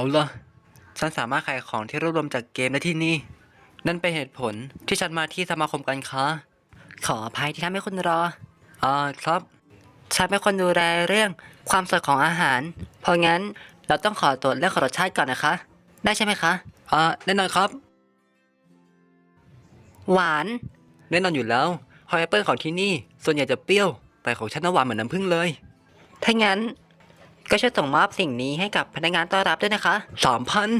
เอาล่ะฉันสามารถขายของที่รวบรวมจากเกมได้ที่นี่ นั่นเป็นเหตุผลที่ฉันมาที่สมาคมการค้า ขออภัยที่ทำให้คุณรออ่าครับ ฉันเป็นคนดูแลเรื่องความสดของอาหาร เพราะงั้นเราต้องขอตรวจเรื่องของรสชาติก่อนนะคะ ได้ใช่ไหมคะอ่าแน่นอนครับ หวานแน่นอนอยู่แล้วเพราะแอปเปิลของที่นี่ ส่วนใหญ่จะเปรี้ยว แต่ของฉันน่ะหวานเหมือนน้ำผึ้งเลย ถ้างั้น ก็ช่วยส่งมอบสิ่งนี้ให้กับพนักงานต้อนรับด้วยนะคะสามพัน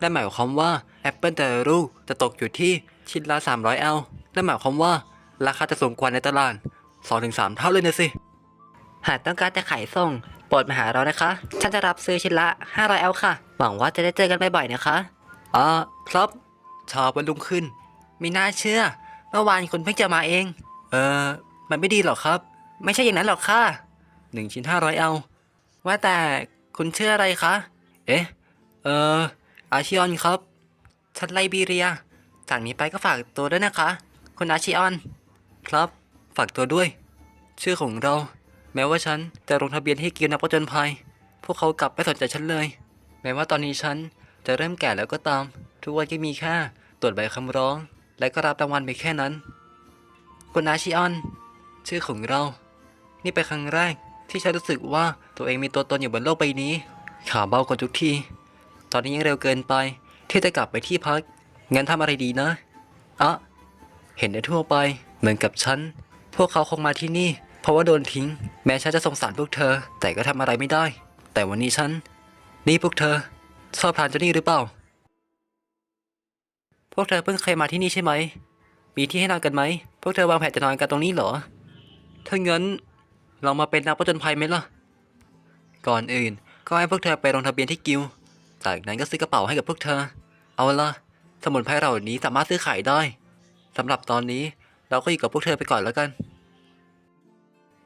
นั่นหมายความว่าแอปเปิลแต่ละลูกจะตกอยู่ที่ชิ้นละ 300 L นั่นหมายความว่าราคาจะสูงกว่าในตลาด 2-3 เท่าเลยนะสิ หากต้องการจะขายส่ง โปรดมาหาเรานะคะ ฉันจะรับซื้อชิ้นละ 500 L ค่ะ หวังว่าจะได้เจอกันบ่อยๆนะคะอ่าครับชอบวันรุ่งขึ้น ไม่น่าเชื่อ เมื่อวานคุณเพิ่งจะมาเอง เออ มันไม่ดีหรอกครับ ไม่ใช่อย่างนั้นหรอกค่ะหนึ่งชิ้น500 L ว่าแต่คุณชื่ออะไรคะ เอ๊ะ เออ อาชิออนครับ ชัดไลบีเรีย จากนี้ไปก็ฝากตัวด้วยนะคะ คุณอาชิออน ครับ ฝากตัวด้วย ชื่อของเรา แม้ว่าฉันจะลงทะเบียนให้กิลนักผจญภัย พวกเขากลับไม่สนใจฉันเลย แม้ว่าตอนนี้ฉันจะเริ่มแก่แล้วก็ตาม ทุกวันก็มีแค่ตรวจใบคำร้อง และก็รับรางวัลไปแค่นั้น คุณอาชิออน ชื่อของเรา นี่เป็นครั้งแรก ที่ฉันรู้สึกว่าตัวเองมีตัวตนอยู่บนโลกใบนี้ ขาเบากว่าทุกที ตอนนี้ยังเร็วเกินไป ที่จะกลับไปที่พัก งั้นทำอะไรดีนะอะเห็นได้ทั่วไป เหมือนกับฉัน พวกเขาคงมาที่นี่ เพราะว่าโดนทิ้ง แม้ฉันจะสงสารพวกเธอ แต่ก็ทำอะไรไม่ได้ แต่วันนี้ฉัน นี่พวกเธอ ชอบทานเจ้านี่หรือเปล่า พวกเธอเพิ่งเคยมาที่นี่ใช่ไหม มีที่ให้นอนกันไหม พวกเธอวางแผนจะนอนกันตรงนี้เหรอ ถ้างั้น เรามาเป็นนักผจญภัยไหมล่ะ ก่อนอื่น ก็ให้พวกเธอไปลงทะเบียนที่กิลด์จากนั้นก็ซื้อกระเป๋าให้กับพวกเธอ เอาละสมุนไพรเหล่านี้สามารถซื้อขายได้สำหรับตอนนี้เราก็อยู่กับพวกเธอไปก่อนแล้วกัน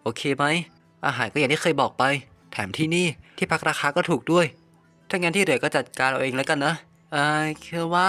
โอเคไหม อาหารก็อย่างที่เคยบอกไป แถมที่นี่ที่พักราคาก็ถูกด้วย ถ้างั้นที่เหลือก็จัดการเอาเองแล้วกันนะเออคือว่า